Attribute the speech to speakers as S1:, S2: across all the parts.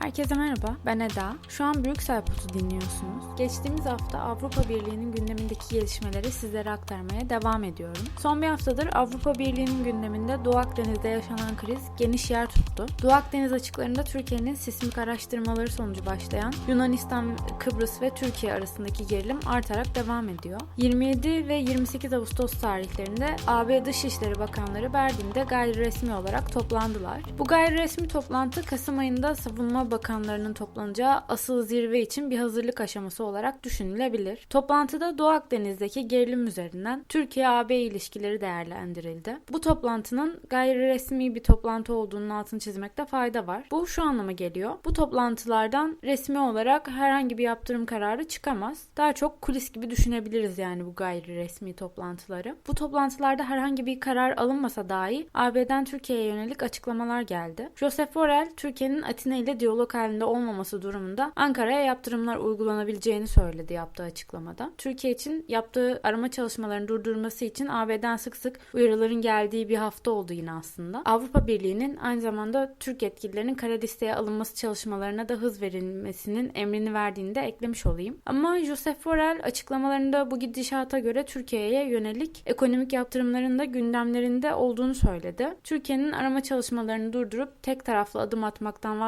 S1: Herkese merhaba, ben Eda. Şu an Brüksel Pot'u dinliyorsunuz. Geçtiğimiz hafta Avrupa Birliği'nin gündemindeki gelişmeleri sizlere aktarmaya devam ediyorum. Son bir haftadır Avrupa Birliği'nin gündeminde Doğu Akdeniz'de yaşanan kriz geniş yer tuttu. Doğu Akdeniz açıklarında Türkiye'nin sismik araştırmaları sonucu başlayan Yunanistan, Kıbrıs ve Türkiye arasındaki gerilim artarak devam ediyor. 27 ve 28 Ağustos tarihlerinde AB Dışişleri Bakanları Berlin'de gayri resmi olarak toplandılar. Bu gayri resmi toplantı Kasım ayında savunma bakanlarının toplanacağı asıl zirve için bir hazırlık aşaması olarak düşünülebilir. Toplantıda Doğu Akdeniz'deki gerilim üzerinden Türkiye-AB ilişkileri değerlendirildi. Bu toplantının gayri resmi bir toplantı olduğunun altını çizmekte fayda var. Bu şu anlama geliyor. Bu toplantılardan resmi olarak herhangi bir yaptırım kararı çıkamaz. Daha çok kulis gibi düşünebiliriz yani bu gayri resmi toplantıları. Bu toplantılarda herhangi bir karar alınmasa dahi AB'den Türkiye'ye yönelik açıklamalar geldi. Joseph Borrell, Türkiye'nin Atina ile diyalog halinde olmaması durumunda Ankara'ya yaptırımlar uygulanabileceğini söyledi yaptığı açıklamada. Türkiye için yaptığı arama çalışmalarını durdurması için AB'den sık sık uyarıların geldiği bir hafta oldu yine aslında. Avrupa Birliği'nin aynı zamanda Türk yetkililerinin kara listeye alınması çalışmalarına da hız verilmesinin emrini verdiğini de eklemiş olayım. Ama Joseph Borrell açıklamalarında bu gidişata göre Türkiye'ye yönelik ekonomik yaptırımların da gündemlerinde olduğunu söyledi. Türkiye'nin arama çalışmalarını durdurup tek taraflı adım atmaktan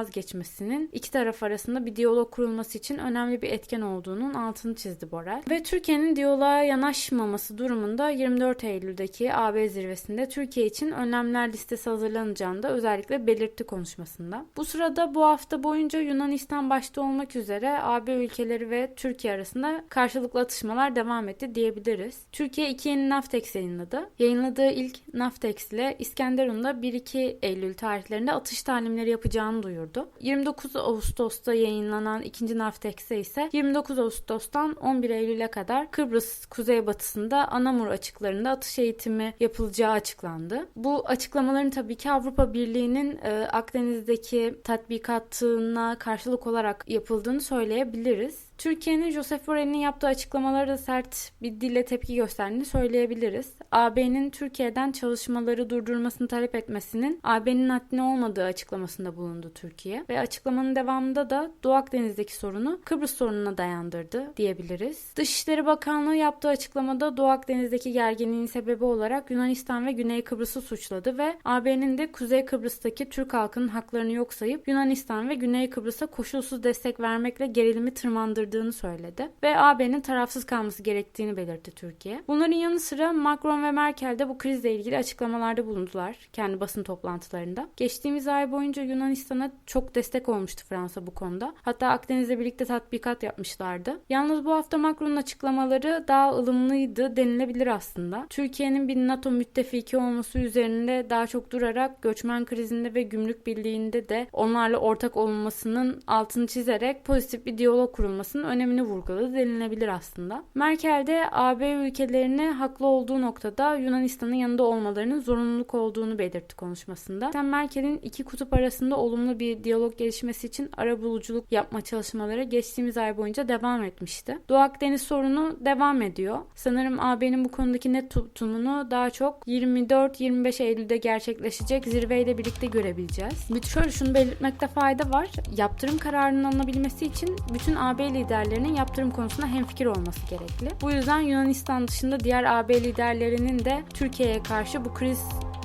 S1: vazgeçmesinin iki taraf arasında bir diyalog kurulması için önemli bir etken olduğunun altını çizdi Borrell. Ve Türkiye'nin diyaloğa yanaşmaması durumunda 24 Eylül'deki AB zirvesinde Türkiye için önlemler listesi hazırlanacağını da özellikle belirtti konuşmasında. Bu sırada bu hafta boyunca Yunanistan başta olmak üzere AB ülkeleri ve Türkiye arasında karşılıklı atışmalar devam etti diyebiliriz. Türkiye iki yeni Naftex yayınladı. Yayınladığı ilk Naftex ile İskenderun'da 1-2 Eylül tarihlerinde atış talimleri yapacağını duyurdu. 29 Ağustos'ta yayınlanan ikinci Naftex'e ise 29 Ağustos'tan 11 Eylül'e kadar Kıbrıs kuzeybatısında Anamur açıklarında atış eğitimi yapılacağı açıklandı. Bu açıklamaların tabii ki Avrupa Birliği'nin e, Akdeniz'deki tatbikatına karşılık olarak yapıldığını söyleyebiliriz. Türkiye'nin Joseph Borrell'in yaptığı açıklamalara da sert bir dille tepki gösterdiğini söyleyebiliriz. AB'nin Türkiye'den çalışmaları durdurmasını talep etmesinin AB'nin haddine olmadığı açıklamasında bulundu Türkiye. Ve açıklamanın devamında da Doğu Akdeniz'deki sorunu Kıbrıs sorununa dayandırdı diyebiliriz. Dışişleri Bakanlığı yaptığı açıklamada Doğu Akdeniz'deki gerginliğin sebebi olarak Yunanistan ve Güney Kıbrıs'ı suçladı ve AB'nin de Kuzey Kıbrıs'taki Türk halkının haklarını yok sayıp Yunanistan ve Güney Kıbrıs'a koşulsuz destek vermekle gerilimi tırmandırdı yaptırdığını söyledi ve AB'nin tarafsız kalması gerektiğini belirtti Türkiye. Bunların yanı sıra Macron ve Merkel de bu krizle ilgili açıklamalarda bulundular kendi basın toplantılarında. Geçtiğimiz ay boyunca Yunanistan'a çok destek olmuştu Fransa bu konuda. Hatta Akdeniz'le birlikte tatbikat yapmışlardı. Yalnız bu hafta Macron'un açıklamaları daha ılımlıydı denilebilir aslında. Türkiye'nin bir NATO müttefiki olması üzerinde daha çok durarak göçmen krizinde ve gümrük birliğinde de onlarla ortak olmasının altını çizerek pozitif bir diyalog kurulmasının önemini vurguladı denilebilir aslında. Merkel de AB ülkelerine haklı olduğu noktada Yunanistan'ın yanında olmalarının zorunluluk olduğunu belirtti konuşmasında. Sen Merkel'in iki kutup arasında olumlu bir diyalog gelişmesi için ara buluculuk yapma çalışmaları geçtiğimiz ay boyunca devam etmişti. Doğu Akdeniz sorunu devam ediyor. Sanırım AB'nin bu konudaki net tutumunu daha çok 24-25 Eylül'de gerçekleşecek zirveyle birlikte görebileceğiz. Şöyle şunu belirtmekte fayda var. Yaptırım kararının alınabilmesi için bütün AB liderlerinin yaptırım konusunda hemfikir olması gerekli. Bu yüzden Yunanistan dışında diğer AB liderlerinin de Türkiye'ye karşı bu kriz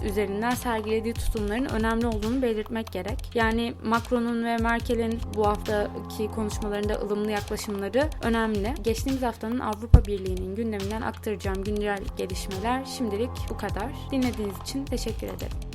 S1: üzerinden sergilediği tutumların önemli olduğunu belirtmek gerek. Yani Macron'un ve Merkel'in bu haftaki konuşmalarında ılımlı yaklaşımları önemli. Geçtiğimiz haftanın Avrupa Birliği'nin gündeminden aktaracağım güncel gelişmeler şimdilik bu kadar. Dinlediğiniz için teşekkür ederim.